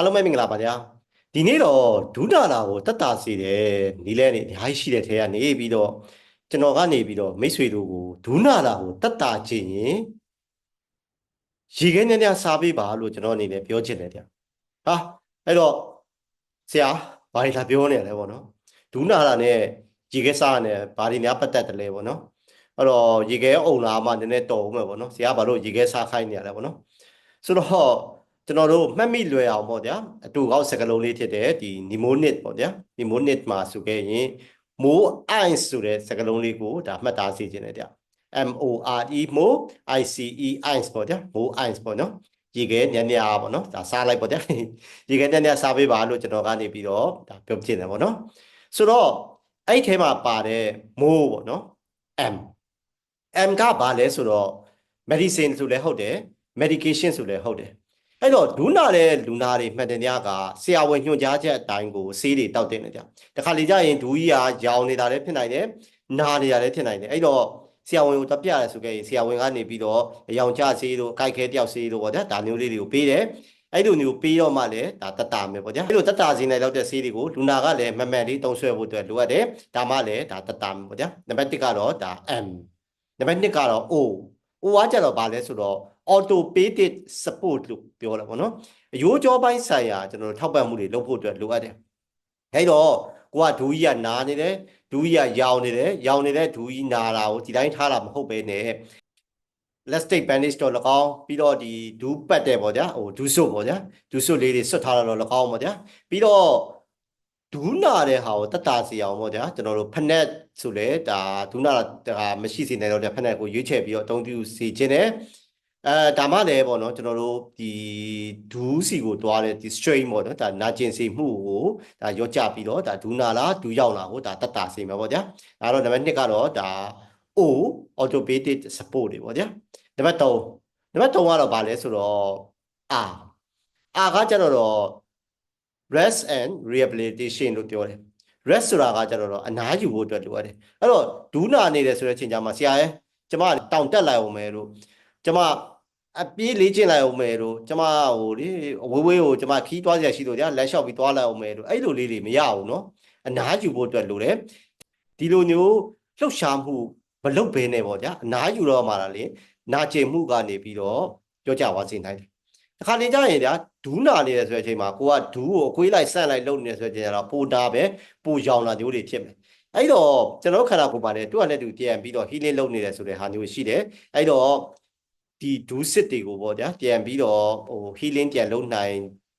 အားလုံးပဲမင်္ဂလာပါဗျာဒီနေ့တော့ဒုနာလာကိုတက်တာစီတယ်နီးလဲနေအများကြီးရှိတဲ့ထဲကနေပြီးတော့ကျွန်တော်ကနေပြီးတော့မိတ်ဆွေတို့ကိုဒုနာလာကိုတက်တာခြင်းရင်ရေခဲညံ့ညံ့စားပေးပါလို့ကျွန်တော်အနေနဲ့ပြောချင်တယ်ဗျာဟာအဲ့တော့ဆရာဘာတွေလာပြောနေရလဲပေါ့နော်ဒုနာလာနဲ့ရေခဲစားနဲ့ဘာတွေများပတ်သက်တယ်လဲပေါ့နော်အဲ့တော့ရေခဲအုံလာမှနည်းနည်းတော်ဦးမယ်ပေါ့နော်ဆရာဘာလို့ရေခဲစားခိုင်းနေရလဲပေါ့နော်ဆိုတော့ ကျွန်တော်တို့မှတ်မိလွယ်အောင်ပေါ့ဗျာအတူကောက်စကလုံးလေးဖြစ်တဲ့ဒီ mnemonic ပေါ့ဗျာ mnemonic မှာဆိုခဲ့ရင် more eyes ဆိုတဲ့စကလုံးလေးကိုဒါမှတ်သားစေခြင်းလေဗျ M O R E more I C E eyes ပေါ့ဗျာ more eyes ပေါ့နော်ရေခဲညံ့ညံ့ပေါ့နော်ဒါစားလိုက်ပေါ့ဗျာရေခဲညံ့ညံ့စားပေးပါလို့ကျွန်တော်ကနေပြီးတော့ဒါပြောပြနေပေါ့နော်ဆိုတော့အဲ့ထဲမှာပါတဲ့ more ပေါ့နော် M M ကဘာလဲဆိုတော့ medicine ဆိုလည်းဟုတ်တယ် medication ဆိုလည်းဟုတ်တယ် အဲ့တော့ဒူးနာတဲ့လူနာတွေမှတ်တယ်များကဆရာဝန်ညွှန်ကြားချက်အတိုင်းကိုဆေးတွေတောက်တင်နေကြတခါလေကျရင်ဒူးကြီးကရောင်နေတာလည်းဖြစ်နိုင်တယ်နာနေတာလည်းဖြစ်နိုင်တယ်အဲ့တော့ဆရာဝန်ကိုတပြရတယ်ဆိုခဲ့ရင်ဆရာဝန်ကနေပြီးတော့ရောင်ချဆေးတို့အကြိုက်ခဲတယောက်ဆေးတို့ပေါ့ဗျာဒါမျိုးလေးတွေကိုပေးတယ်အဲ့လိုမျိုးပေးတော့မှလည်းဒါတတမယ်ပေါ့ဗျာအဲ့လိုတတစင်းနဲ့လောက်တဲ့ဆေးတွေကိုလူနာကလည်းမမှန်လေးတုံးဆွဲဖို့အတွက်လိုအပ်တယ်ဒါမှလည်းဒါတတမယ်ပေါ့ဗျာနံပါတ်1ကတော့ဒါ M နံပါတ်2ကတော့ O O ကကြတော့ဗာလဲဆိုတော့ automated support လို့ပြောတာပေါ့နော်အယိုးကြောပိုင်းဆိုင်ရာကျွန်တော်တို့ထောက်ပံ့မှုတွေလုပ်ဖို့အတွက်လိုအပ်တယ်အဲတော့ကိုကဒူးကြီးကနာနေတယ်ဒူးကြီးကရောင်နေတယ်ရောင်နေတဲ့ဒူးကြီးနာတာကိုဒီတိုင်းထားတာမဟုတ်ပဲနဲ့ elastic bandage တော့၎င်းပြီးတော့ဒီဒူးပတ်တယ်ပေါ့ဗျာဟိုဒူးဆုပ်ပေါ့ဗျာဒူးဆုပ်လေးတွေဆွတ်ထားတာတော့၎င်းပေါ့ဗျာပြီးတော့ဒူးနာတဲ့ဟာကိုတတ်တာစီအောင်ပေါ့ဗျာကျွန်တော်တို့ဖက်နက်ဆိုလေဒါဒူးနာတာမရှိစေနိုင်တော့တဲ့ဖက်နက်ကိုရွေးချယ်ပြီးတော့အသုံးပြုစီခြင်းတယ် အဲဒါမှလည်းပေါ့နော်ကျွန်တော်တို့ဒီဒူးစီကိုတွားတဲ့ဒီ strain ပေါ့နော်ဒါနာကျင်စေမှုကိုဒါရော့ကြပြီးတော့ဒါဒူးနာလားဒူးရောက်လာကိုဒါတတ်တာစေမှာပေါ့ဗျာဒါတော့နံပါတ်1ကတော့ဒါ O automated support တွေပေါ့ဗျာနံပါတ်3နံပါတ်3ကတော့ဗာလဲဆိုတော့ R R ကကျတော့ rest and rehabilitation လို့ပြောတယ် rest ဆိုတာကကျတော့အနားယူဖို့အတွက်လိုအပ်တယ်အဲ့တော့ဒူးနာနေတယ်ဆိုတဲ့အချိန်ကျမှဆရာရဲ့ကျမတောင်တက်လိုက်အောင်မယ်လို့ ကျမအပြေးလေးကျင်လိုက်အောင်မယ်လို့ကျမဟိုလေဝေးဝေးကိုကျမခီးသွားစရာရှိလို့ကြာလက်လျှောက်ပြီးသွားလိုက်အောင်မယ်လို့အဲ့လိုလေးတွေမရဘူးเนาะအနားယူဖို့အတွက်လိုတယ်ဒီလိုမျိုးလှုပ်ရှားမှုမလုပ်ဘဲနဲ့ပေါ့ဗျာအနားယူတော့မှလာလေနာကျင်မှုကနေပြီးတော့ပြောကြပါစေနိုင်တယ်တခါလေကြာရင်ဗျာဒူးနာနေတယ်ဆိုတဲ့အချိန်မှာကိုကဒူးကိုအကွေးလိုက်ဆန့်လိုက်လုပ်နေတယ်ဆိုတဲ့အချိန်ကျတော့ပိုတာပဲပိုရောင်လာမျိုးတွေဖြစ်မယ်အဲ့တော့ကျွန်တော်ခန္ဓာကိုယ်ပါလေသူ့အနေနဲ့သူပြန်ပြီးတော့ healing လုပ်နေတယ်ဆိုတဲ့ဟာမျိုးရှိတယ်အဲ့တော့ ဒီဒူးစစ်တွေကိုပေါ့ဗျာပြန်ပြီးတော့ဟို healing ပြန်လုပ်နိုင်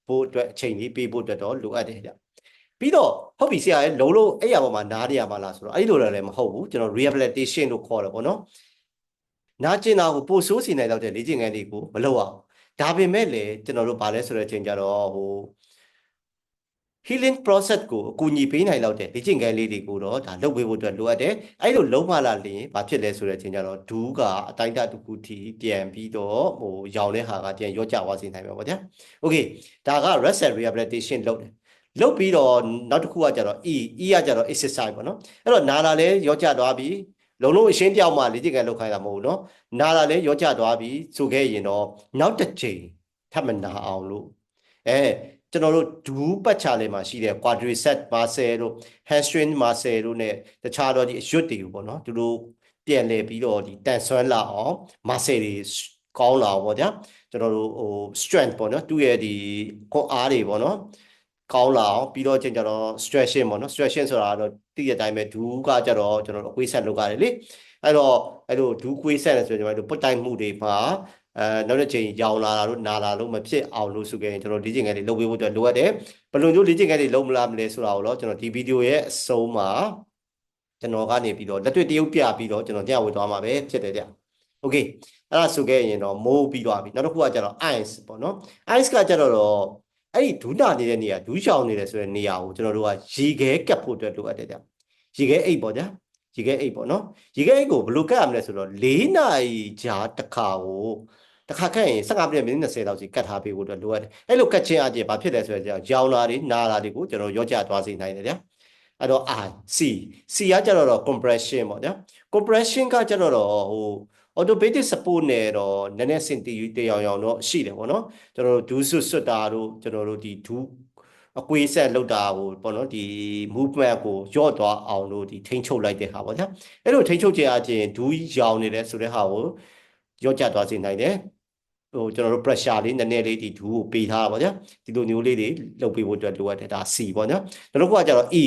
ဖို့အတွက်အချိန်လေးပေးဖို့အတွက်တော့လိုအပ်တယ်ဗျပြီးတော့ဟုတ်ပြီဆရာရဲ့လုံးလုံးအဲ့ရပေါ်မှာနားရရမှာလားဆိုတော့အဲ့လိုလည်းမဟုတ်ဘူးကျွန်တော် rehabilitation လို့ခေါ်တယ်ပေါ့နော်နားကျင်တာကိုပိုဆိုးစီနိုင်တော့တဲ့လေ့ကျင့်ခန်းတွေကိုမလုပ်အောင်ဒါပေမဲ့လည်းကျွန်တော်တို့ဗာလဲဆိုတဲ့အချိန်ကြတော့ဟို healing process ကိုအကူအညီပေးနိုင်လောက်တဲ့လေ့ကျင့်ခန်းလေးတွေကိုတော့ဒါလုပ်ပေးဖို့အတွက်လိုအပ်တယ်။အဲ့လိုလုံးဝလာလျင်ဘာဖြစ်လဲဆိုတဲ့အချိန်ကျတော့ဒူးကအတိုင်းတတစ်ခုထိပြန်ပြီးတော့ဟိုရောင်တဲ့ဟာကပြန်ရော့ကျသွားစေနိုင်မှာပေါ့ဗျာ။ Okay ဒါက rest and rehabilitation လုပ်တယ်။လုပ်ပြီးတော့နောက်တစ်ခုကကျတော့ E E ကကျတော့ exercise ပေါ့နော်။အဲ့တော့နာလာလဲရော့ကျသွားပြီးလုံးလုံးအရှင်းပြောင်းမှလေ့ကျင့်ခန်းလုပ်ခိုင်းတာမဟုတ်ဘူးနော်။နာလာလဲရော့ကျသွားပြီးဆိုခဲ့ရင်တော့နောက်တစ်ချိန်ထပ်မနာအောင်လို့ အဲကျွန်တော်တို့ဒူးပတ်ချလေးမှာရှိတဲ့ quadricep muscle တို့ hamstring muscle တို့ ਨੇ တခြားတော့ဒီအရွတ်တွေကိုပေါ့နော်သူတို့ပြန်လဲပြီးတော့ဒီတန်ဆွမ်းလာအောင် muscle တွေကောင်းလာအောင်ပေါ့ဗျာကျွန်တော်တို့ဟို strength ပေါ့နော်သူ့ရဲ့ဒီခွန်အားတွေပေါ့နော်ကောင်းလာအောင်ပြီးတော့ကျတော့ stretching ပေါ့နော် stretching ဆိုတာတော့သိတဲ့အတိုင်းပဲဒူးကကြတော့ကျွန်တော်တို့အကွေးဆက်လုပ်ရတယ်လေအဲ့တော့အဲ့လိုဒူးကွေးဆက်တယ်ဆိုရင်ကျွန်တော်တို့ပုတ်တိုင်းမှုတွေမှာ အဲနောက်တစ်ချိန်ရောင်လာတာတို့နာလာလို့မဖြစ်အောင်လို့ဆိုခဲ့ရင်ကျွန်တော်လေ့ကျင့်ခန်းတွေလုပ်ပေးဖို့အတွက်လိုအပ်တယ်ဘယ်လိုမျိုးလေ့ကျင့်ခန်းတွေလုပ်မလားမလဲဆိုတာကိုတော့ကျွန်တော်ဒီဗီဒီယိုရဲ့အဆုံးမှာကျွန်တော်ကနေပြီးတော့လက်တွေ့တရုပ်ပြပြီးတော့ကျွန်တော်ညဝေသွားမှာပဲဖြစ်တယ်ကြโอเคအဲ့ဒါဆိုခဲ့ရင်တော့မိုးပြီးသွားပြီနောက်တစ်ခုကကျတော့ ice ပေါ့နော် ice ကကျတော့အဲ့ဒီဒူးနာနေတဲ့နေရာဒူးချောင်နေတယ်ဆိုတဲ့နေရာကိုကျွန်တော်တို့ကရေခဲကပ်ဖို့အတွက်လိုအပ်တယ်ကြရေခဲအိတ်ပေါ့ဗျာရေခဲအိတ်ပေါ့နော်ရေခဲအိတ်ကိုဘယ်လိုကပ်ရမလဲဆိုတော့၄နာရီကြာတစ်ခါကို တစ်ခါခက်ရင်15မိနစ်မိနစ်20လောက်စီကတ်ထားပေးဖို့အတွက်လိုအပ်တယ်အဲ့လိုကတ်ခြင်းအပြင်ဘာဖြစ်လဲဆိုတော့ကြောင်လာတွေနာလာတွေကိုကျွန်တော်ရောကြသွားစေနိုင်တယ်ဗျာအဲ့တော့ I C C ကကျတော့ compression ပေါ့ဗျာ compression ကကျတော့ဟို orthopedic support နဲ့တော့နည်းနည်းစင်တီတရောင်ရောင်တော့ရှိတယ်ပေါ့နော်ကျွန်တော်တို့ဒူးဆွတ်ဆွတ်တာတို့ကျွန်တော်တို့ဒီဒူးအကွေးဆက်လောက်တာကိုပေါ့နော်ဒီ movement ကိုရော့သွားအောင်လို့ဒီထိန်းချုပ်လိုက်တဲ့ဟာပေါ့ဗျာအဲ့လိုထိန်းချုပ်ခြင်းအချင်းဒူးရောင်နေတယ်ဆိုတဲ့ဟာကိုရော့ကျသွားစေနိုင်တယ် ဟိုကျွန်တော်တို့ pressure လေးနည်းနည်းလေးဒီဒူးကိုပေးထားတာပေါ့ဗျာဒီလိုမျိုးလေးတွေလုပ်ပေးဖို့အတွက်လိုအပ်တယ်ဒါ C ပေါ့နော်နောက်တစ်ခုကကျတော့ E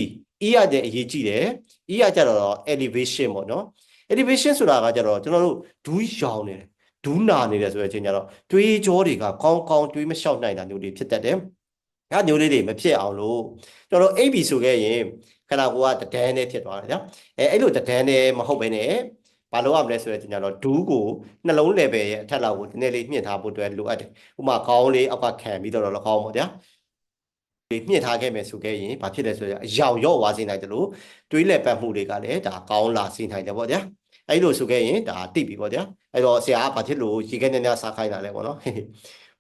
E ရတဲ့အရေးကြီးတယ် E ရကျတော့ elevation ပေါ့နော် elevation ဆိုတာကကျတော့ကျွန်တော်တို့ဒူးရောင်နေတယ်ဒူးနာနေတယ်ဆိုတဲ့အချိန်ကျတော့တွေးကြောတွေကကောင်းကောင်းတွေးမလျှောက်နိုင်တာမျိုးတွေဖြစ်တတ်တယ်။အဲမျိုးလေးတွေမဖြစ်အောင်လို့ကျွန်တော်တို့ AB ဆိုခဲ့ရင်ခန္ဓာကိုယ်ကတဒန်းနဲ့ဖြစ်သွားတယ်ဗျာ။အဲအဲ့လိုတဒန်းနဲ့မဟုတ်ဘဲနဲ့ ဘာလို့ရမလဲဆိုတဲ့အချိန်ကျတော့ဒူးကိုနှလုံး level ရဲ့အထက်လောက်ကိုနည်းနည်းလေးမြင့်ထားဖို့အတွက်လိုအပ်တယ်။ဥပမာခေါင်းလေးအောက်ကခံပြီးတော့လည်းကောင်းပါဗျာ။ဒီမြင့်ထားခဲ့မယ်ဆိုခဲ့ရင်ဘာဖြစ်လဲဆိုတော့အယောင်ရော့သွားစေနိုင်တယ်လို့တွေးလက်ပတ်မှုတွေကလည်းဒါကောင်းလာစေနိုင်တယ်ပေါ့ဗျာ။အဲ့လိုဆိုခဲ့ရင်ဒါတိပြီပေါ့ဗျာအဲ့တော့ဆရာကဘာဖြစ်လို့ရေခဲညညစားခိုင်းတာလဲပေါ့နော်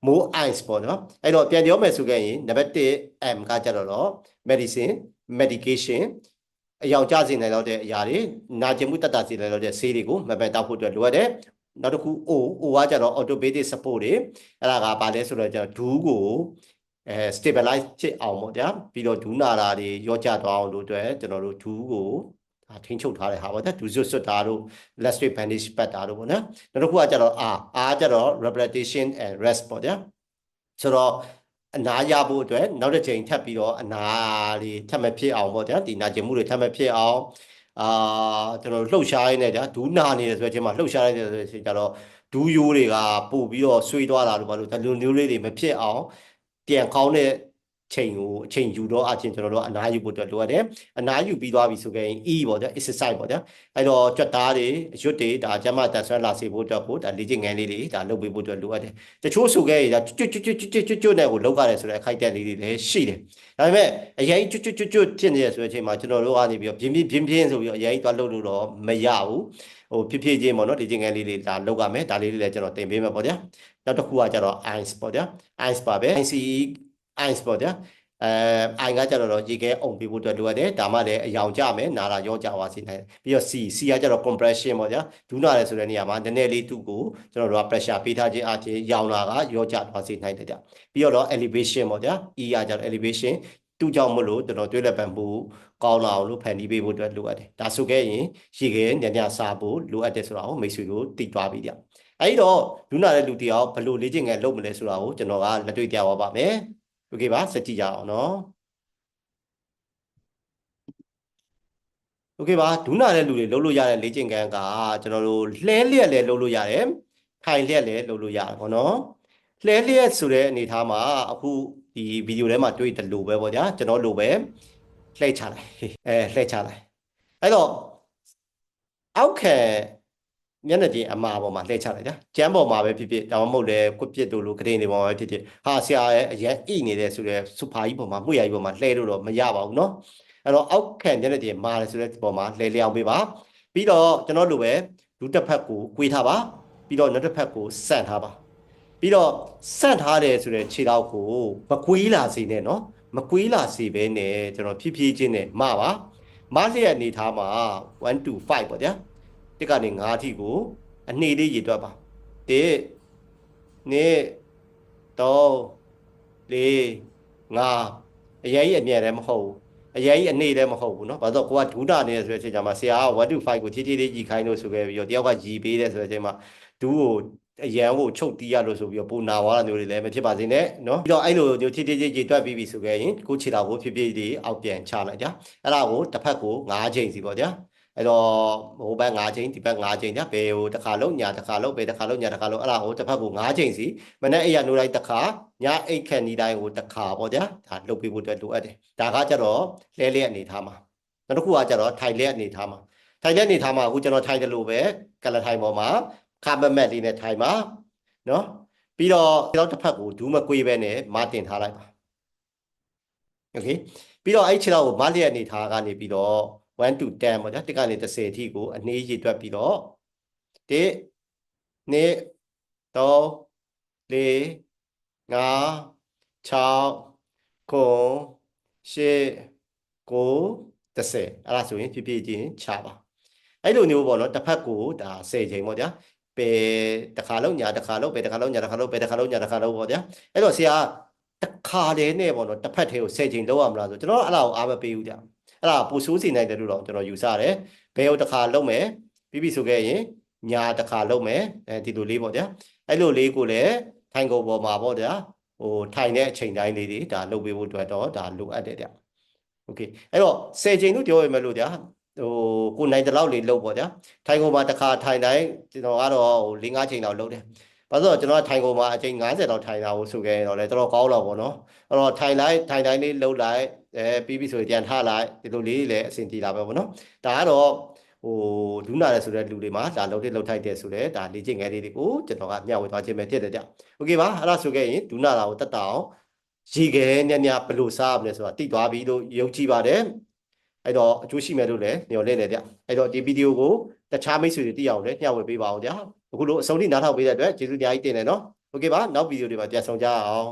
more ice ပေါ့နော်အဲ့တော့ပြန်ပြောမယ်ဆိုခဲ့ရင်နံပါတ်1 M ကကြတော့ medicine medication အယောင်ကျစေနိုင်တော့တဲ့အရာတွေနာကျင်မှုတတ်တာစေနိုင်တော့တဲ့ဆေးတွေကိုမပန်တောက်ဖို့အတွက်လိုအပ်တယ်နောက်တစ်ခု O O ကကြတော့ orthopedic support တွေအဲ့ဒါကဘာလဲဆိုတော့ကျတော့ဒူးကိုအဲ stabilize ဖြစ်အောင်ပေါ့ဗျာပြီးတော့ဒူးနာတာတွေရောကျသွားအောင်လို့အတွက်ကျွန်တော်တို့ဒူးကိုဒါထိန်းချုပ်ထားတဲ့ဟာပေါ့ဗျာဒူးစွတ်စွတ်တာတို့ last week bandage ပတ်တာတို့ပေါ့နော်နောက်တစ်ခုကကြတော့ R R ကြတော့ repetition and rest ပေါ့ဗျာဆိုတော့ အနာရဖို့အတွက်နောက်တစ်ချိန်ထပ်ပြီးတော့အနာတွေထပ်မဖြစ်အောင်ပေါ့ဗျာဒီနာကျင်မှုတွေထပ်မဖြစ်အောင်အာကျွန်တော်လှုပ်ရှားရင်းနဲ့ကြာဒူးနာနေတယ်ဆိုတဲ့အချိန်မှာလှုပ်ရှားရတဲ့ဆိုတဲ့အချိန်ကျတော့ဒူးရိုးတွေကပို့ပြီးတော့ဆွေးသွားတာတို့ဘာလို့ဒီလိုမျိုးလေးတွေမဖြစ်အောင်ပြန်ကောင်းတဲ့ ချိန်ကိုအချိန်ယူတော့အချင်းကျွန်တော်တို့အနားယူဖို့အတွက်လိုအပ်တယ်အနားယူပြီးသွားပြီဆိုခဲ့ရင် E ပေါ့ဗျာ exercise ပေါ့ဗျာအဲ့တော့ကြွက်သားတွေအရွတ်တွေဒါကျမတန်ဆွမ်းလာစေဖို့အတွက်ကိုဒါလေ့ကျင့်ငန်းလေးတွေဒါလုပ်ပေးဖို့အတွက်လိုအပ်တယ်တချို့ဆိုခဲ့ရင်ဒါကျွတ်ကျွတ်ကျွတ်ကျွတ်ကျွတ်ကျွတ်နဲ့ကိုလောက်ရတယ်ဆိုတဲ့အခိုက်အတန့်လေးတွေလည်းရှိတယ်ဒါပေမဲ့အရင်ကျွတ်ကျွတ်ကျွတ်ကျွတ်ဖြစ်နေရဆိုတဲ့အချိန်မှာကျွန်တော်တို့ကနေပြီးတော့ပြင်းပြင်းပြင်းပြင်းဆိုပြီးတော့အရင်သွားလုပ်လို့တော့မရဘူးဟိုဖြစ်ဖြစ်ချင်းပေါ့နော်လေ့ကျင့်ငန်းလေးတွေဒါလောက်ရမယ်ဒါလေးတွေလည်းကျွန်တော်သင်ပေးမယ်ပေါ့ဗျာနောက်တစ်ခုကကျတော့ ice ပေါ့ဗျာ ice ပါပဲ ICE ice ပေါ့ဗျာအဲအိုင်ကကြတော့ရေခဲအုံပေးဖို့အတွက်လိုအပ်တယ်ဒါမှလည်းအယောင်ကြမယ်နာတာရောကြသွားစေနိုင်တယ်ပြီးတော့ C C ကကြတော့ compression ပေါ့ဗျာဒူးနာရဲဆိုတဲ့နေရာမှာနည်းနည်းလေးသူ့ကိုကျွန်တော်တို့က pressure ပေးထားခြင်းအပြင်ရောင်တာကရောကြသွားစေနိုင်တယ်ကြပြီးတော့ elevation ပေါ့ဗျာ E ကကြတော့ elevation သူ့ကြောင့်မလို့ကျွန်တော်တွေးလက်ပံမှုကောင်းလာအောင်လို့ဖန်တီးပေးဖို့အတွက်လိုအပ်တယ်ဒါဆိုခဲ့ရင်ရေခဲညညစားဖို့လိုအပ်တယ်ဆိုတာကိုမိတ်ဆွေကိုသိသွားပြီကြအဲ့တော့လူနာတဲ့လူတယောက်ဘယ်လိုလေ့ကျင့်ငယ်လုပ်မလဲဆိုတာကိုကျွန်တော်ကလက်တွေ့ပြသွားပါမယ် โอเคပါစကြည့်ကြအောင်နော်โอเคပါဒုနာတဲ့လူတွေလုပ်လို့ရတဲ့လေ့ကျင့်ခန်းကကျွန်တော်တို့လှဲလျက်လည်းလုပ်လို့ရတယ်ထိုင်လျက်လည်းလုပ်လို့ရတယ်ပေါ့နော်လှဲလျက်ဆိုတဲ့အနေအထားမှာအခုဒီဗီဒီယိုထဲမှာတွေ့တယ်လို့ပဲပေါ့ဗျာကျွန်တော်လိုပဲလှည့်ချလိုက်အဲလှည့်ချလိုက်အဲ့တော့အောက်ခံ မျက်နှာပြင်အမာပေါ်မှာလှည့်ချလိုက်တာကျမ်းပေါ်မှာပဲဖြစ်ဖြစ်ဒါမှမဟုတ်လေကွပစ်တို့လိုဂရင်တွေပေါ်မှာပဲဖြစ်ဖြစ်ဟာဆရာရဲ့အရင်အိနေတဲ့ဆိုတဲ့စူဖာကြီးပေါ်မှာမှုရကြီးပေါ်မှာလှည့်လို့တော့မရပါဘူးเนาะအဲ့တော့အောက်ခံမျက်နှာပြင်မာတယ်ဆိုတဲ့ပေါ်မှာလှည့်လျောင်းပေးပါပြီးတော့ကျွန်တော်လိုပဲလူတစ်ဖက်ကို꿰ထားပါပြီးတော့နောက်တစ်ဖက်ကိုဆန့်ထားပါပြီးတော့ဆန့်ထားတယ်ဆိုတဲ့ခြေထောက်ကိုမကွေးလာစေနဲ့เนาะမကွေးလာစေဘဲနဲ့ကျွန်တော်ဖြည်းဖြည်းချင်းနဲ့မပါမလျက်အနေထားမှာ1 to 5ပေါ့ဗျာ တစ်ကနေ9အထိကိုအနှေလေးရေတွက်ပါ1 2 3 4 5အရေးကြီးအမြဲတမ်းမဟုတ်ဘူးအရေးကြီးအနေလည်းမဟုတ်ဘူးเนาะဘာလို့ကိုကဒူးတာနေဆိုတဲ့အချိန်ကျမှဆရာက1 to 5ကိုဖြည်းဖြည်းလေးကြီးခိုင်းလို့ဆိုခဲ့ပြီးတော့တယောက်ကကြီးပေးတယ်ဆိုတဲ့အချိန်မှာဒူးကိုအရန်ကိုချုပ်တီးရလို့ဆိုပြီးတော့ပူနာသွားတာမျိုးတွေလည်းမဖြစ်ပါစေနဲ့เนาะပြီးတော့အဲ့လိုမျိုးဖြည်းဖြည်းချင်းရေတွက်ပြီးပြီဆိုခဲ့ရင်ကိုခြေတော်ကိုဖြည်းဖြည်းလေးအောက်ပြန်ချလိုက်ကြအဲ့ဒါကိုတစ်ဖက်ကို9ချိန်စီပေါ့ဗျာ အဲ့တော့ဟိုဘက်5ချိန်ဒီဘက်5ချိန်ညဘယ်ဟိုတစ်ခါလုံးညာတစ်ခါလုံးဘယ်တစ်ခါလုံးညာတစ်ခါလုံးအဲ့ဒါဟိုတစ်ဖက်ကို5ချိန်စီမနေ့အိပ်ရနိုးလိုက်တစ်ခါညအိတ်ခက်နီးတိုင်းကိုတစ်ခါပေါ့ဗျာဒါလုပ်ပေးဖို့အတွက်လိုအပ်တယ်ဒါကကြတော့လဲလဲအနေထားမှာနောက်တစ်ခုကကြတော့ထိုင်လဲအနေထားမှာထိုင်လဲအနေထားမှာအခုကျွန်တော်ထိုင်တယ်လို့ပဲကလထိုင်ပေါ်မှာခါမမက်လေးနဲ့ထိုင်ပါနော်ပြီးတော့ဒီတော့တစ်ဖက်ကိုဒူးမကွေးပဲနဲ့မတင်ထားလိုက်ပါโอเคပြီးတော့အဲ့ခြေတော့ကိုမလျက်အနေထားကနေပြီးတော့ 1 to 10ပေါ့ဗျာ1ကနေ30အထိကိုအနည်းရေတွက်ပြီးတော့1 2 3 4 5 6 9 10အဲ့ဒါဆိုရင်ဖြည်းဖြည်းချင်းချပါအဲ့လိုမျိုးပေါ့နော်တစ်ဖက်ကိုဒါ10ချိန်ပေါ့ဗျာပဲတစ်ခါလုံးညာတစ်ခါလုံးပဲတစ်ခါလုံးညာတစ်ခါလုံးပဲတစ်ခါလုံးညာတစ်ခါလုံးပေါ့ဗျာအဲ့တော့ဆရာတစ်ခါတည်းနဲ့ပေါ့နော်တစ်ဖက်တည်းကို10ချိန်လောက်ရမလားဆိုကျွန်တော်အဲ့ဒါကိုအားမပေးဘူးဗျ အဲ့ဒါပိုဆိုးစီနိုင်တယ်လို့တော့ကျွန်တော်ယူဆတယ်ဘယ်ဟုတ်တစ်ခါလုံးမယ်ပြီးပြီဆိုခဲ့ရင်ညာတစ်ခါလုံးမယ်အဲဒီလိုလေးပေါ့ဗျာအဲ့လိုလေးကိုလည်းထိုင်ကုန်ပေါ်မှာပေါ့ဗျာဟိုထိုင်တဲ့အချိန်တိုင်းလေးတွေဒါလုပ်ပေးဖို့အတွက်တော့ဒါလိုအပ်တယ်ဗျโอเคအဲ့တော့10ချိန်လို့ပြောရမယ်လို့ဗျာဟိုကိုနိုင်တဲ့လောက်လေးလုပ်ပေါ့ဗျာထိုင်ကုန်မှာတစ်ခါထိုင်တိုင်းကျွန်တော်ကတော့ဟို၄၅ချိန်လောက်လုပ်တယ်ဘာလို့လဲဆိုတော့ကျွန်တော်ကထိုင်ကုန်မှာအချိန်90လောက်ထိုင်တာကိုဆိုခဲ့ရင်တော့လေတော်တော်ကောင်းတော့ပေါ့နော်အဲ့တော့ထိုင်လိုက်ထိုင်တိုင်းလေးလှုပ်လိုက် အဲပြီးပြီဆိုရင်ပြန်ထလိုက်ဒီလိုလေးလည်းအဆင်ပြေလာပဲပေါ့နော်ဒါကတော့ဟိုဒူးနာတယ်ဆိုတဲ့လူတွေမှာဒါလှုပ်တဲ့လှုပ်ထိုက်တဲ့ဆိုတဲ့ဒါလေ့ကျင့်ငယ်လေးတွေကိုကျွန်တော်ကမျှဝေသွားခြင်းပဲဖြစ်တယ်ကြโอเคပါအဲ့ဒါဆိုခဲ့ရင်ဒူးနာတာကိုတက်တာအောင်ရေခဲညံ့ညံ့ဘယ်လိုစားရမလဲဆိုတာသိသွားပြီလို့ယုံကြည်ပါတယ်အဲ့တော့အကျိုးရှိမယ်လို့လည်းညွှန်လင့်တယ်ကြအဲ့တော့ဒီဗီဒီယိုကိုတခြားမိတ်ဆွေတွေသိအောင်လည်းမျှဝေပေးပါအောင်ကြအခုလိုအဆုံးထိနားထောင်ပေးတဲ့အတွက်ကျေးဇူးအများကြီးတင်တယ်နော်โอเคပါနောက်ဗီဒီယိုတွေမှာပြန်ဆောင်ကြအောင်